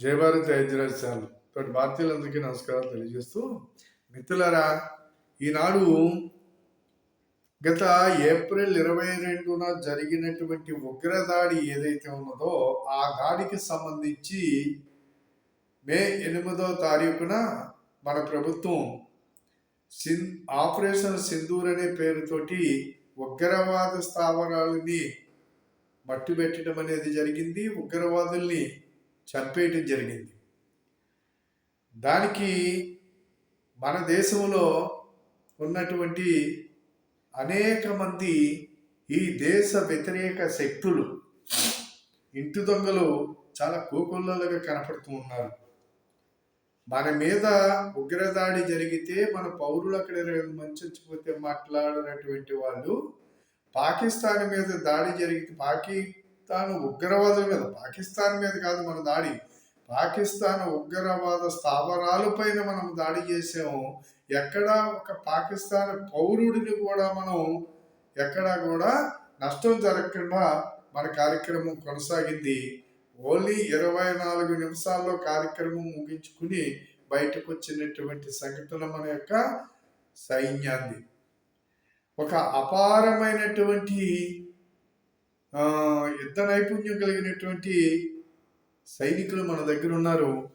జై భారత్ హైదరాబాద్ తోటి భారతీయులందరికీ నమస్కారాలు తెలియజేస్తూ మిత్రులారా ఈనాడు గత ఏప్రిల్ ఇరవై రెండున జరిగినటువంటి ఉగ్రదాడి ఏదైతే ఉన్నదో ఆ దాడికి సంబంధించి మే ఎనిమిదో తారీఖున మన ప్రభుత్వం సిన్ ఆపరేషన్ సింధూర్ అనే పేరుతోటి ఉగ్రవాద స్థావరాలని మట్టి పెట్టడం అనేది జరిగింది. ఉగ్రవాదుల్ని చంపేయటం జరిగింది. దానికి మన దేశంలో ఉన్నటువంటి అనేక మంది ఈ దేశ వ్యతిరేక శక్తులు ఇంటి దొంగలు చాలా కోకొల్లలుగా కనపడుతూ ఉన్నారు. మన మీద ఉగ్రదాడి జరిగితే మన పౌరులు అక్కడ ఇరవై మంది చచ్చిపోతే మాట్లాడినటువంటి వాళ్ళు పాకిస్తాన్ మీద దాడి జరిగితే పాకి తాను ఉగ్రవాదుల మీద పాకిస్తాన్ మీద కాదు మన దాడి. పాకిస్తాన్ ఉగ్రవాద స్థావరాలపైన మనం దాడి చేసాము. ఎక్కడ ఒక పాకిస్తాన్ పౌరుడిని కూడా మనం ఎక్కడా కూడా నష్టం జరగకుండా మన కార్యక్రమం కొనసాగింది. ఓన్లీ ఇరవై నాలుగు నిమిషాల్లో కార్యక్రమం ముగించుకుని బయటకు వచ్చినటువంటి సంఘటన మన యొక్క సైన్యాన్ని. ఒక అపారమైనటువంటి యుద్ధ నైపుణ్యం కలిగినటువంటి సైనికులు మన దగ్గర ఉన్నారు.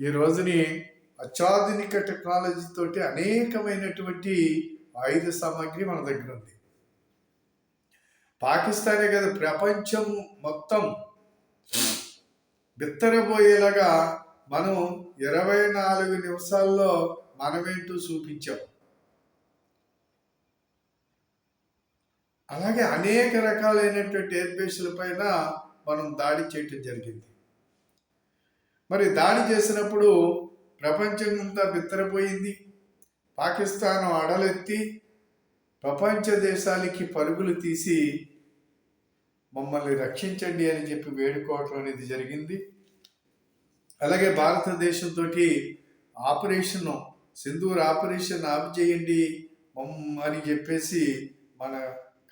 ఈ రోజుని అత్యాధునిక టెక్నాలజీతో అనేకమైనటువంటి ఆయుధ సామాగ్రి మన దగ్గర ఉంది. పాకిస్తానే కదా ప్రపంచం మొత్తం బిత్తరబోయేలాగా మనం ఇరవై నాలుగు నిమిషాల్లో మనమేంటూ చూపించాం. అలాగే అనేక రకాలైనటువంటి ఎయిర్ బేస్ల పైన మనం దాడి చేయటం జరిగింది. మరి దాడి చేసినప్పుడు ప్రపంచం అంతా బిత్తరపోయింది. పాకిస్తాన్ అడలెత్తి ప్రపంచ దేశాలకి పరుగులు తీసి మమ్మల్ని రక్షించండి అని చెప్పి వేడుకోవటం అనేది జరిగింది. అలాగే భారతదేశంతో ఆపరేషన్ సింధూర్ ఆపరేషన్ ఆఫ్ చేయండి అని చెప్పేసి మన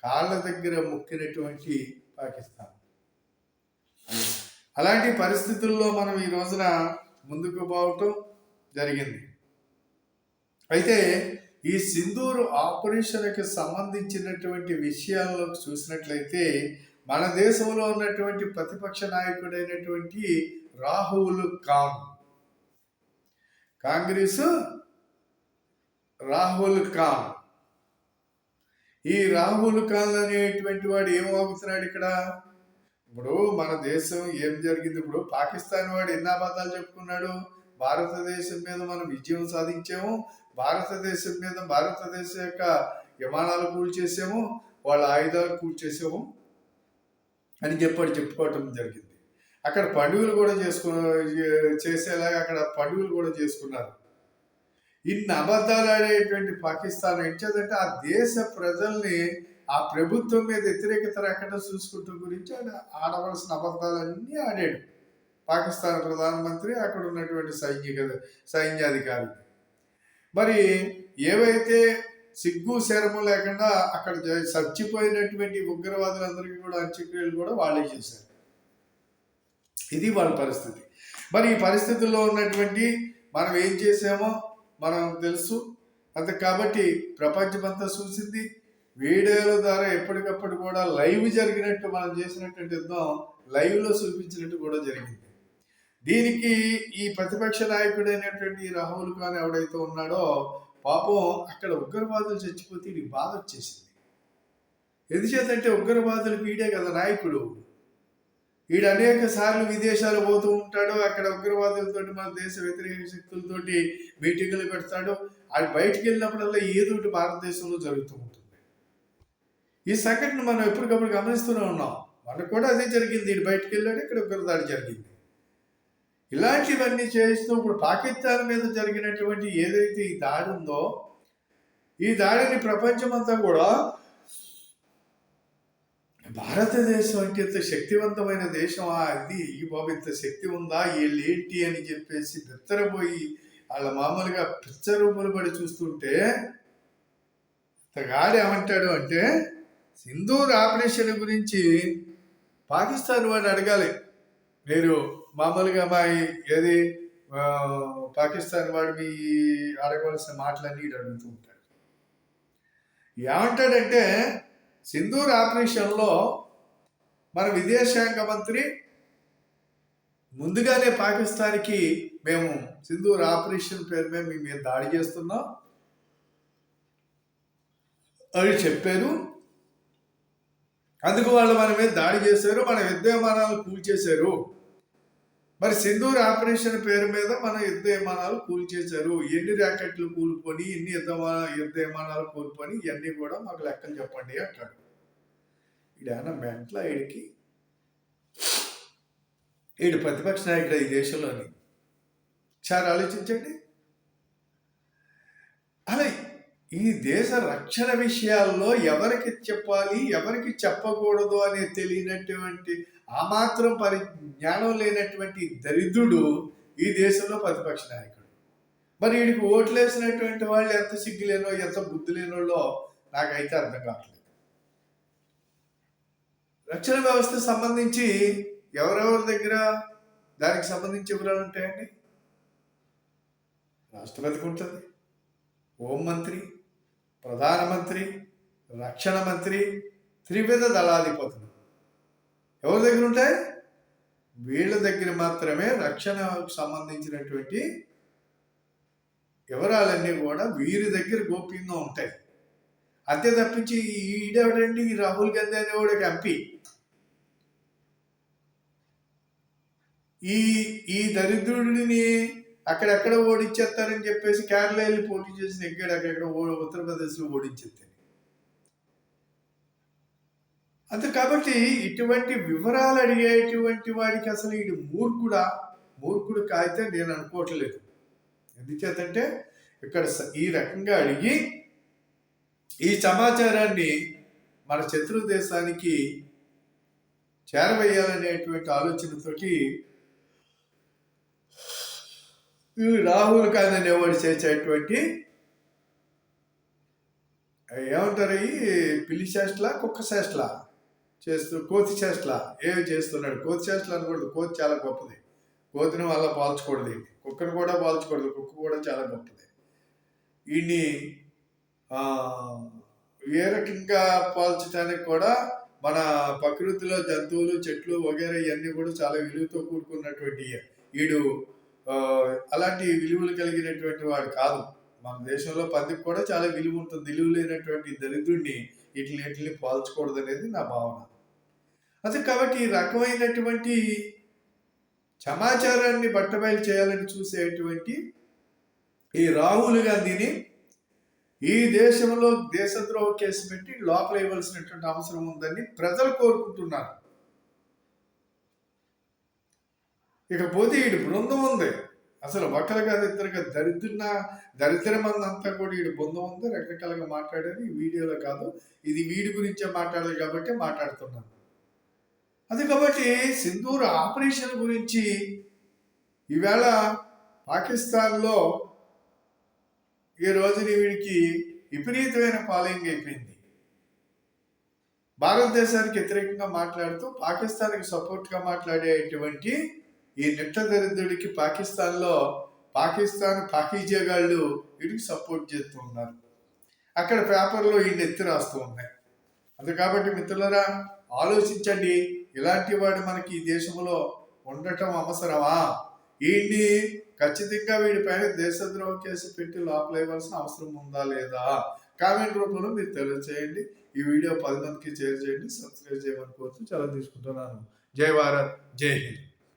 కాళ్ళ దగ్గర మొక్కినటువంటి పాకిస్తాన్. అలాంటి పరిస్థితుల్లో మనం ఈ రోజున ముందుకు పోవటం జరిగింది. అయితే ఈ సింధూరు ఆపరేషన్కి సంబంధించినటువంటి విషయాల్లో చూసినట్లయితే మన దేశంలో ఉన్నటువంటి ప్రతిపక్ష నాయకుడైనటువంటి రాహుల్ ఖాన్. కాంగ్రెస్ రాహుల్ ఖాన్. ఈ రాహుల్ ఖాన్ అనేటువంటి వాడు ఏమవుతున్నాడు ఇక్కడ? ఇప్పుడు మన దేశం ఏం జరిగింది? ఇప్పుడు పాకిస్తాన్ వాడు ఎన్ని అబద్ధాలు చెప్పుకున్నాడు? భారతదేశం మీద మనం విజయం సాధించాము. భారతదేశం మీద భారతదేశం యొక్క విమానాలు కూల్చేసాము వాళ్ళ ఆయుధాలు కూల్చేసాము అని చెప్పాడు చెప్పుకోవటం జరిగింది. అక్కడ పండుగలు కూడా చేసుకు చేసేలాగా అక్కడ పండుగలు కూడా చేసుకున్నారు. ఇన్ని అబద్ధాలు ఆడేటువంటి పాకిస్తాన్ ఏం చేద్దంటే ఆ దేశ ప్రజల్ని ఆ ప్రభుత్వం మీద వ్యతిరేకత రాకుండా చూసుకుంటూ గురించి ఆయన ఆడవలసిన అబద్ధాలన్నీ ఆడాడు. పాకిస్తాన్ ప్రధానమంత్రి అక్కడ ఉన్నటువంటి సైనిక సైన్యాధికారి మరి ఏవైతే సిగ్గు శరము లేకుండా అక్కడ చచ్చిపోయినటువంటి ఉగ్రవాదులందరికీ కూడా అంత్యక్రియలు కూడా వాళ్ళే చేశారు. ఇది వాళ్ళ పరిస్థితి. మరి ఈ పరిస్థితుల్లో ఉన్నటువంటి మనం ఏం చేసామో మనం తెలుసు. అంత కాబట్టి ప్రపంచమంతా చూసింది. వీడియోల ద్వారా ఎప్పటికప్పుడు కూడా లైవ్ జరిగినట్టు మనం చేసినటువంటి యుద్ధం లైవ్లో చూపించినట్టు కూడా జరిగింది. దీనికి ఈ ప్రతిపక్ష నాయకుడైనటువంటి రాహుల్ ఖాన్ ఎవడైతే ఉన్నాడో పాపం అక్కడ ఉగ్రవాదులు చచ్చిపోతే ఇది బాధ వచ్చేసింది. ఎందుచేతంటే ఉగ్రవాదులు వీడే కదా నాయకుడు. వీడు అనేక సార్లు విదేశాలు పోతూ ఉంటాడు. అక్కడ ఉగ్రవాదులతో మన దేశ వ్యతిరేక శక్తులతోటి మీటింగులు పెడతాడు. అది బయటికి వెళ్ళినప్పుడల్లా ఏదో ఒకటి భారతదేశంలో జరుగుతూ ఉంటుంది. ఈ సంఘటన మనం ఎప్పటికప్పుడు గమనిస్తూనే ఉన్నాం. మనకు కూడా అదే జరిగింది. ఇటు బయటికి వెళ్ళాడు. ఇక్కడ ఉగ్రదాడి జరిగింది. ఇలాంటివన్నీ చేస్తూ ఇప్పుడు పాకిస్తాన్ మీద జరిగినటువంటి ఏదైతే ఈ దాడి ఉందో ఈ దాడిని ప్రపంచమంతా కూడా భారతదేశం అంటే ఇంత శక్తివంతమైన దేశమా ఇది ఈ బాబు ఇంత శక్తి ఉందా? వీళ్ళు ఏంటి అని చెప్పేసి బిత్తరపోయి వాళ్ళ మామూలుగా పిచ్చరూపులు పడి చూస్తుంటే గాడి ఏమంటాడు అంటే సింధూర్ ఆపరేషన్ గురించి పాకిస్తాన్ వాడు అడగాలి. మీరు మామూలుగా మా ఏది పాకిస్తాన్ వాడు మీ అడగవలసిన మాటలన్నీ అడుగుతూ ఉంటాడు. ఏమంటాడంటే సింధూర్ ఆపరేషన్లో మన విదేశాంగ మంత్రి ముందుగానే పాకిస్తాన్కి మేము సింధూర్ ఆపరేషన్ పేరు మీద మీ మీద దాడి చేస్తున్నాం. అని చెప్పారు. అందుకు వాళ్ళు మన మీద దాడి చేశారు. మన యుద్ధ విమానాలు కూల్చేశారు. మరి సింధూర్ ఆపరేషన్ పేరు మీద మన యుద్ధ విమానాలు కూల్చేశారు. ఎన్ని ర్యాకెట్లు కూలుకొని ఎన్ని యుద్ధ యుద్ధ విమానాలు కూలుకొని ఇవన్నీ కూడా మాకు లెక్కలు చెప్పండి అంటాడు. ఈడేమన్నా మెంట్ల ఈడికి ఈడు ప్రతిపక్ష నాయకుడు ఈ దేశంలోని. ఒకసారి ఆలోచించండి. అలా ఈ దేశ రక్షణ విషయాల్లో ఎవరికి చెప్పాలి ఎవరికి చెప్పకూడదు అని తెలియనటువంటి ఆ మాత్రం పరి జ్ఞానం లేనటువంటి దరిద్రుడు ఈ దేశంలో ప్రతిపక్ష నాయకుడు. మరి వీడికి ఓట్లేసినటువంటి వాళ్ళు ఎంత సిగ్గులేనో ఎంత బుద్ధి లేనోళ్ళో నాకైతే అర్థం కావట్లేదు. రక్షణ వ్యవస్థ సంబంధించి ఎవరెవరి దగ్గర దానికి సంబంధించి వివరాలు ఉంటాయండి? రాష్ట్రపతికి ఉంటుంది హోంమంత్రి ప్రధానమంత్రి రక్షణ మంత్రి త్రివిధ దళాధిపతులు. ఎవరి దగ్గర ఉంటాయి? వీళ్ళ దగ్గర మాత్రమే రక్షణకు సంబంధించినటువంటి వివరాలన్నీ కూడా వీరి దగ్గర గోప్యంగా ఉంటాయి. అంతే తప్పించి ఈడెవడండి ఈ రాహుల్ గాంధీ అనేవాడికి ఎంపీ. ఈ ఈ దరిద్రుడిని అక్కడెక్కడ ఓడించేస్తారని చెప్పేసి కేరళ వెళ్ళి పోటీ చేసి ఎక్కడ అక్కడెక్కడ ఓ- ఉత్తరప్రదేశ్లో ఓడించేస్తాడు అంతే కాబట్టి ఇటువంటి వివరాలు అడిగేటువంటి వాడికి అసలు ఈ మూర్ఖుడా? మూర్ఖుడు కాగితే నేను అనుకోవట్లేదు. ఎందుచేతంటే ఇక్కడ స- ఈ రకంగా అడిగి ఈ సమాచారాన్ని మన శత్రు దేశానికి చేరవేయాలనేటువంటి ఆలోచనతోటి రాహుల్ గాంధీ అనేవాడు చేసేటువంటి ఏమంటారు ఈ పిల్లి చేష్టలా కుక్క చేష్టలా చేస్తూ కోతి చేష్టల? ఏవి చేస్తున్నాడు? కోతి చేష్టలు అనకూడదు. కోతి చాలా గొప్పది. కోతిని వల్ల పాల్చకూడదు కుక్కను కూడా పాల్చకూడదు కుక్క కూడా చాలా గొప్పది. వీడిని ఆ, ఏ రకంగా పాల్చడానికి కూడా మన ప్రకృతిలో జంతువులు చెట్లు వగేరా ఇవన్నీ కూడా చాలా విలువతో కూడుకున్నటువంటి వీడు అలాంటి విలువలు కలిగినటువంటి వాడు కాదు. మన దేశంలో పందికి కూడా చాలా విలువ ఉంటుంది. విలువ లేనటువంటి దరిద్రుడిని వీటిని ఇట్లని పాల్చకూడదు అనేది నా భావన. అదే కాబట్టి ఈ రకమైనటువంటి సమాచారాన్ని బట్టబయలు చేయాలని చూసేటువంటి ఈ రాహుల్ గాంధీని ఈ దేశంలో దేశద్రోహ కేసు పెట్టి లోపల ఇవ్వాల్సినటువంటి అవసరం ఉందని ప్రజలు కోరుకుంటున్నారు. ఇకపోతే ఈ బృందం ఉంది. అసలు ఒకరు కాదు ఇద్దరు కాదు దరిద్రున్న అంతా కూడా వీడు బృందం ఉంది రకరకాలుగా మాట్లాడేది ఈ వీడియోలో కాదు ఇది వీడి గురించే మాట్లాడాలి కాబట్టి మాట్లాడుతున్నాను. అది కాబట్టి సింధూర్ ఆపరేషన్ గురించి ఈవేళ పాకిస్తాన్లో ఈ రోజుని వీడికి విపరీతమైన ఫాలోయింగ్ అయిపోయింది. భారతదేశానికి వ్యతిరేకంగా మాట్లాడుతూ పాకిస్తాన్కి సపోర్ట్గా మాట్లాడేటువంటి ఈ నిట్ట దరిద్రుడికి పాకిస్తాన్లో పాకిస్తాన్ పాకీజగాళ్ళు వీడికి సపోర్ట్ చేస్తూ ఉన్నారు అక్కడ పేపర్లో ఈయన ఎత్తి రాస్తూ ఉన్నాయి. అది కాబట్టి మిత్రులరా ఆలోచించండి. ఇలాంటి వాడు మనకి ఈ దేశంలో ఉండటం అవసరమా? వీడిని ఖచ్చితంగా వీడిపైన దేశద్రోహం కేసు పెట్టి లోపల ఇవ్వాల్సిన అవసరం ఉందా లేదా? కామెంట్ రూపంలో మీరు తెలియజేయండి ఈ వీడియో పది మందికి షేర్ చేయండి. సబ్స్క్రైబ్ చేయమని కోరుతూ చాలా తీసుకుంటున్నాను. జై భారత్. జై హింద్.